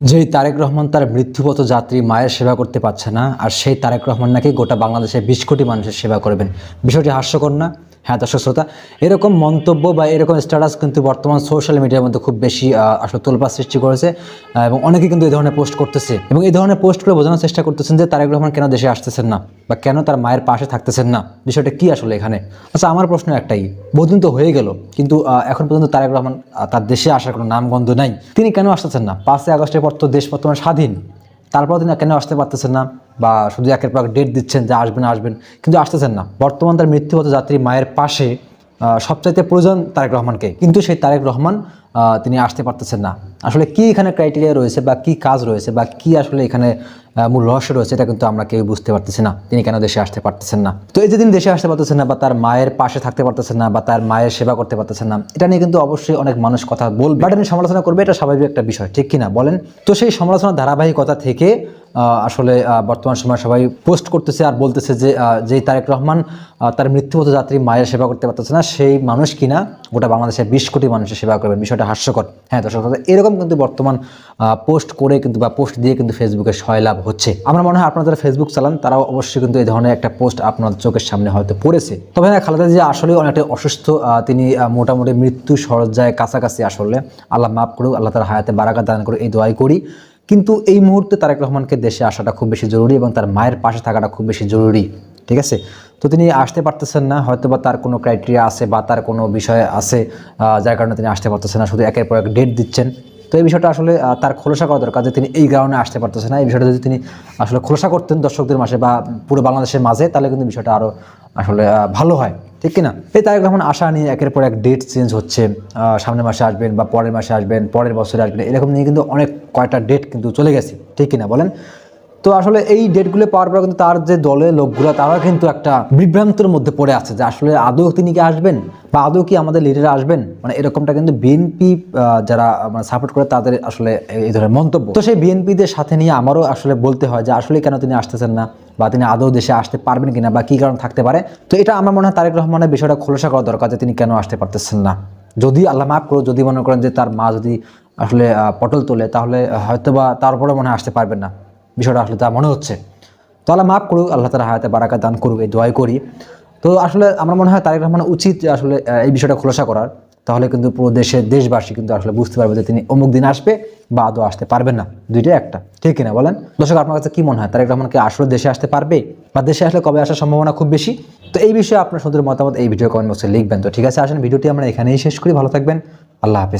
যেই তারেক রহমান তার মৃত্যুপথ যাত্রী মায়ের সেবা করতে পারছে না, আর সেই তারেক রহমান নাকি গোটা বাংলাদেশে বিশ কোটি মানুষের সেবা করবেন। বিষয়টি হাস্যকর না? হ্যাঁ দর্শক শ্রোতা, এরকম মন্তব্য বা এরকম স্ট্যাটাস কিন্তু বর্তমান সোশ্যাল মিডিয়ার মধ্যে খুব বেশি আসলে তোলপা সৃষ্টি করেছে এবং অনেকে কিন্তু এই ধরনের পোস্ট করতেছে। এবং এই ধরনের পোস্ট করে বোঝানোর চেষ্টা করতেছেন যে তারেক রহমান কেন দেশে আসতেছেন না, বা কেন তার মায়ের পাশে থাকতেছেন না, বিষয়টা কি আসলে এখানে? আচ্ছা আমার প্রশ্ন একটাই বহুদিন তো হয়ে গেল, কিন্তু এখন পর্যন্ত তারেক রহমান তার দেশে আসার কোনো নামগন্ধ নাই। তিনি কেন আসতেছেন না? পাঁচই আগস্টের পর তো দেশ বর্তমানে স্বাধীন। তারপর তিনি কেন আসতে পারতেছেন না? বা শুধু একের পর ডেট দিচ্ছেন যে আসবেন আসবেন, কিন্তু আসতেছেন না। বর্তমান তার মৃত্যুগত যাত্রী মায়ের পাশে সবচাইতে প্রয়োজন তারেক রহমানকে। কিন্তু সেই তারেক রহমান তিনি আসতে পারতেছেন না। আসলে কি এখানে ক্রাইটেরিয়া রয়েছে বা কি কাজ রয়েছে বা কি আসলে এখানে মূল রহস্য রয়েছে এটা কিন্তু আমরা কেউ বুঝতে পারতেছি না। তিনি কেন দেশে আসতে পারতেছেন না? তো এই যে তিনি দেশে আসতে পারতেছেন না বা তার মায়ের পাশে থাকতে পারতেছেন না বা তার মায়ের সেবা করতে পারতেছেন না, এটা নিয়ে কিন্তু অবশ্যই অনেক মানুষ কথা বলবে। বাট সমালোচনা করবে, এটা স্বাভাবিক একটা বিষয়, ঠিক কিনা বলেন? তো সেই সমালোচনার ধারাবাহিকতা থেকে আসলে বর্তমান সময় সবাই পোস্ট করতেছে আর বলতেছে যে যেই তারেক রহমান তার মৃত্যুপথ যাত্রী মায়ের সেবা করতে পারতেছে না, সেই মানুষ কিনা গোটা বাংলাদেশের বিশ কোটি মানুষের সেবা করবেন, বিষয়টা হাস্যকর। হ্যাঁ দর্শক এরকম কিন্তু বর্তমান পোস্ট করে কিন্তু বা পোস্ট দিয়ে কিন্তু ফেসবুকে লাভ হচ্ছে। আমার মনে হয় আপনারা যারা ফেসবুক চালান, তারাও অবশ্যই কিন্তু এই ধরনের একটা পোস্ট আপনাদের চোখের সামনে হয়তো পড়েছে। তবে হ্যাঁ খালেদা জিয়া আসলে অনেকটা অসুস্থ তিনি মোটামুটি মৃত্যু সরজায় কাছাকাছি আসলে। আল্লাহ মাফ করুক, আল্লাহ তার হায়াতে বারাকা দান করুক, এই দোয়াই করি। কিন্তু এই মুহূর্তে তারেক রহমানকে দেশে আসাটা খুব বেশি জরুরি এবং তার মায়ের পাশে থাকাটা খুব বেশি জরুরি, ঠিক আছে? তো তিনি আসতে পারতেছেন না হয়তো বা তার কোনো ক্রাইটেরিয়া আছে বা তার কোনো বিষয় আছে যার কারণে তিনি আসতে পারতেছেন না, শুধু একের পর এক ডেট দিচ্ছেন। তো এই বিষয়টা আসলে তার খোলসা করা দরকার যে তিনি এই কারণে আসতে পারতেছে না। এই বিষয়টা যদি তিনি আসলে খোলসা করতেন দর্শকদের মাসে বা পুরো বাংলাদেশের মাঝে, তাহলে কিন্তু বিষয়টা আরও আসলে ভালো হয়। ঠিক কিনা? এই তারেক রহমান আশা নিয়ে একের পর এক ডেট চেঞ্জ হচ্ছে। সামনের মাসে আসবেন বা পরের মাসে আসবেন, পরের বছরে আসবেন, এরকম নিয়ে কিন্তু অনেক কয়টা ডেট কিন্তু চলে গেছে। ঠিক কিনা বলেন? তো আসলে এই ডেটগুলো পাওয়ার পর কিন্তু তার যে দলের লোকগুলো তারা কিন্তু একটা বিভ্রান্তের মধ্যে পড়ে আছে যে আসলে আদৌ তিনি কি আসবেন বা আদৌ কি আমাদের লিডার আসবেন? মানে এরকমটা কিন্তু বিএনপি যারা মানে সাপোর্ট করে তাদের আসলে এই ধরনের মন্তব্য। তো সেই বিএনপিদের সাথে নিয়ে আমারও আসলে বলতে হয় যে আসলে কেন তিনি আসতেছেন না বা তিনি আদৌ দেশে আসতে পারবেন কিনা বা কী কারণ থাকতে পারে? তো এটা আমার মনে হয় তারেক রহমানের বিষয়টা খোলসা করা দরকার যে তিনি কেন আসতে পারতেছেন না। যদি আল্লাহ মাফ করো যদি মনে করেন যে তার মা যদি আসলে পটল তোলে, তাহলে হয়তো বা তারপরে মনে আসতে পারবেন না। বিষয়টা আসলে তা মনে হচ্ছে। তো আল্লাহ মাফ করুক, আল্লাহ তালা হায়াতে বারাকা দান করুক, এই দোয়াই করি। তো আসলে আমার মনে হয় তারেক রহমান উচিত আসলে এই বিষয়টা খোলসা করার। তাহলে কিন্তু পুরো দেশের দেশবাসী কিন্তু আসলে বুঝতে পারবে যে তিনি অমুক দিন আসবে বা আদৌ আসতে পারবেন না। দুইটাই একটা। ঠিক কিনা বলেন? দর্শক, আপনার কাছে কি মনে হয়? তারেক রহমানকে আসলে দেশে আসতে পারবে বা দেশে আসলে কবে আসার সম্ভাবনা খুব বেশি? তো এই বিষয়ে আপনার সুন্দর মতামত এই ভিডিও কমেন্ট বক্সে লিখবেন। তো ঠিক আছে, আসেন, ভিডিওটি আমরা এখানেই শেষ করি। ভালো থাকবেন। আল্লাহ হাফেজ।